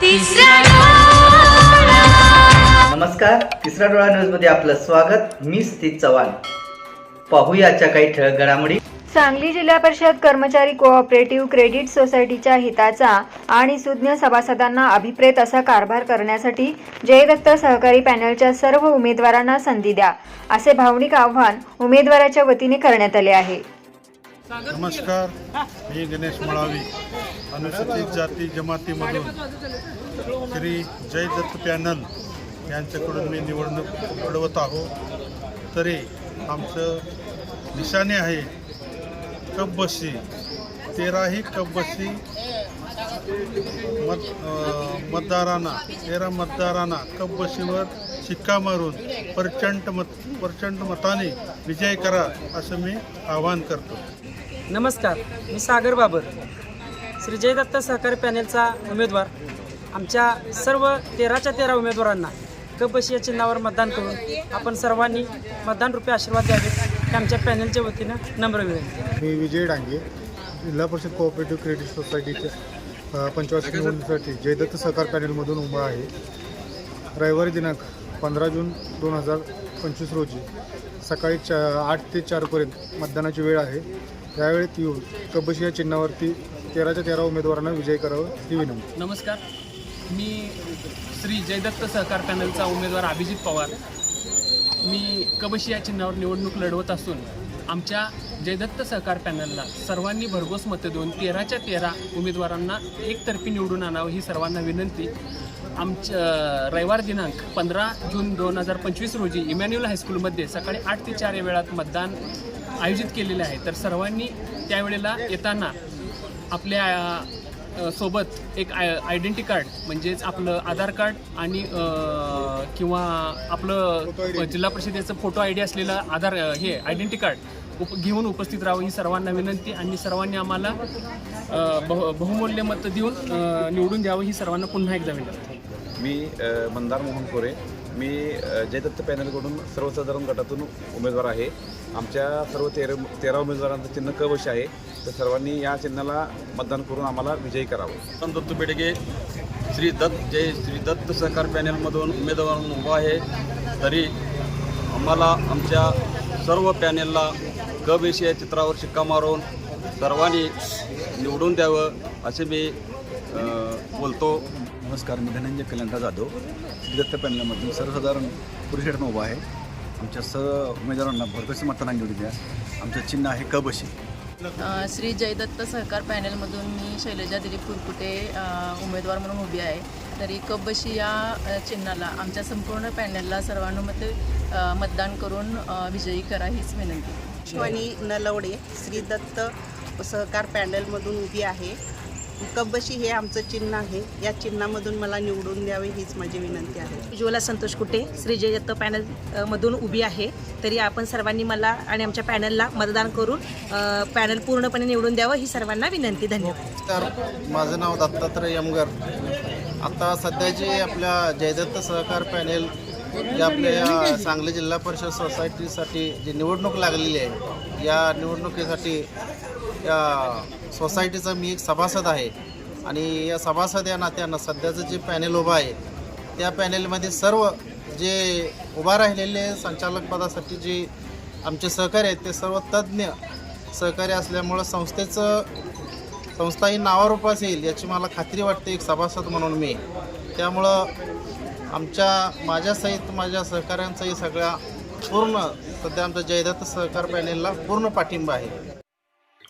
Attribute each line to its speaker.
Speaker 1: तिसरा डोळा.
Speaker 2: नमस्कार तिसरा डोळा न्यूजमध्ये आपलं स्वागत. मी स्थित चव्हाण. पाहूया आजच्या काही ठळक घडामोडी.
Speaker 3: सांगली जिल्हा परिषद कर्मचारी कोऑपरेटिव्ह क्रेडिट सोसायटीच्या हिताचा आणि सुज्ञ सभासदांना अभिप्रेत असा कारभार करण्यासाठी जयदत्त सहकारी पॅनलच्या सर्व उमेदवारांना संधी द्या असे भावनिक आव्हान उमेदवाराच्या वतीने करण्यात आले आहे.
Speaker 4: नमस्कार मी गणेश मळावी. अनुसूचित जाती जमातीमधून श्री जय दत्त पॅनल यांच्याकडून मी निवडणूक लढवत आहो. तरी आमचं निशाणे आहे कब्बशी तेराही कब्बशी मत मतदारांना तेरा मतदारांना कब्बशीवर शिक्का मारून प्रचंड मत प्रचंड मताने विजय करा असं मी आवाहन करतो.
Speaker 5: नमस्कार मी सागर बाबर. श्री जयदत्त सहकारी पॅनेलचा उमेदवार. आमच्या सर्व तेराच्या तेरा उमेदवारांना कबशी या चिन्हावर मतदान करून आपण सर्वांनी मतदान रुपये आशीर्वाद द्यावेत हे आमच्या पॅनेलच्या वतीनं नम्र विनंती.
Speaker 6: मी विजय डांगे जिल्हा परिषद कोऑपरेटिव्ह क्रेडिट सोसायटीच्या पंचवार्षिक निवडणुकीसाठी जयदत्त सहकार पॅनेलमधून उभा आहे. रविवारी दिनांक पंधरा जून दोन हजार पंचवीस रोजी सकाळी चा आठ ते चारपर्यंत मतदानाची वेळ आहे. त्यावेळेत येऊन कबशी या चिन्हावरती तेराच्या तेरा उमेदवारांना विजय करावं ही विनंती.
Speaker 7: नमस्कार. मी श्री जयदत्त सहकार पॅनलचा उमेदवार अभिजित पवार. मी कबशी या चिन्हावर निवडणूक लढवत असून आमच्या जयदत्त सहकार पॅनलला सर्वांनी भरघोस मतं देऊन तेराच्या तेरा उमेदवारांना एकतर्फी निवडून आणावं ही सर्वांना विनंती. आमच्या रविवार दिनांक पंधरा जून दोन हजार पंचवीस रोजी इमॅन्युअल हायस्कूलमध्ये सकाळी आठ ते चार या वेळात मतदान आयोजित केलेले आहे. तर सर्वांनी त्यावेळेला येताना आपल्यासोबत एक आय आयडेंटी कार्ड म्हणजेच आपलं आधार कार्ड आणि किंवा आपलं जिल्हा परिषदेचं फोटो आय डी असलेलं आधार हे आयडेंटी कार्ड उप घेऊन उपस्थित राहावं ही सर्वांना विनंती आणि सर्वांनी आम्हाला बहु बहुमूल्य मतं देऊन निवडून द्यावं ही सर्वांना पुन्हा एकदा विनंती.
Speaker 8: मी मंदार मोहन कोरे मी जयदत्त पॅनलकडून सर्वसाधारण गटातून उमेदवार आहे. आमच्या सर्व तेरा तेरा उमेदवारांचं चिन्ह कवश आहे. तर सर्वांनी या चिन्हाला मतदान करून आम्हाला विजयी करावं.
Speaker 9: दत्त बेडगे श्री दत्त जय श्री दत्त सहकार पॅनेलमधून उमेदवार उभा आहे. तरी आम्हाला आमच्या सर्व पॅनेलला क विषय चित्रावर शिक्का मारून सर्वांनी निवडून द्यावं असे मी बोलतो.
Speaker 10: नमस्कार मी धनंजय कल्याणराव जाधव. दत्त पॅनलमधून सर्वसाधारण पुरुषांना उभा आहे. आमच्या सर्व उमेदवारांना भरघोस मतदान निवडून द्या. आमचं चिन्ह आहे कबशी
Speaker 11: श्री जयदत्त सहकार पॅनलमधून मी शैलजा दिलीप कुरकुटे उमेदवार म्हणून उभी आहे. तरी कब्बशी या चिन्हाला आमच्या संपूर्ण पॅनलला सर्वानुमते मतदान करून विजयी करा हीच विनंती.
Speaker 12: शिवानी नलवडे श्री दत्त सहकार पॅनलमधून उभी आहे. कब्बशी हे आमचं चिन्ह आहे. या चिन्हामधून मला निवडून द्यावे हीच माझी विनंती आहे.
Speaker 13: उज्ज्वला संतोष कुटे श्री जय दत्त पॅनल मधून उभी आहे. तरी आपण सर्वांनी मला आणि आमच्या पॅनलला मतदान करून पॅनल पूर्णपणे निवडून द्यावं ही सर्वांना विनंती. धन्यवाद.
Speaker 6: तर माझं नाव दत्तात्रय यमगर. आता सध्या जे आपल्या जयदत्त सहकार पॅनेल जे आपल्या सांगली जिल्हा परिषद सोसायटीसाठी जी निवडणूक लागलेली आहे या निवडणुकीसाठी या सोसायटीचा मी एक सभासद आहे. आणि या सभासद या नात्यानं सध्याचं जे पॅनेल उभं आहे त्या पॅनेलमध्ये सर्व जे उभा राहिलेले संचालक पदासाठी जे आमचे सहकारी आहेत ते सर्व तज्ज्ञ सहकारी असल्यामुळं संस्थेचं संस्था ही नावारूपास येईल याची मला खात्री वाटते एक सभासद म्हणून मी. त्यामुळं आमच्या माझ्यासहित माझ्या सहकाऱ्यांचाही सगळ्या पूर्ण सध्या आमच्या जयदत्त सहकार पॅनेलला पूर्ण पाठिंबा आहे.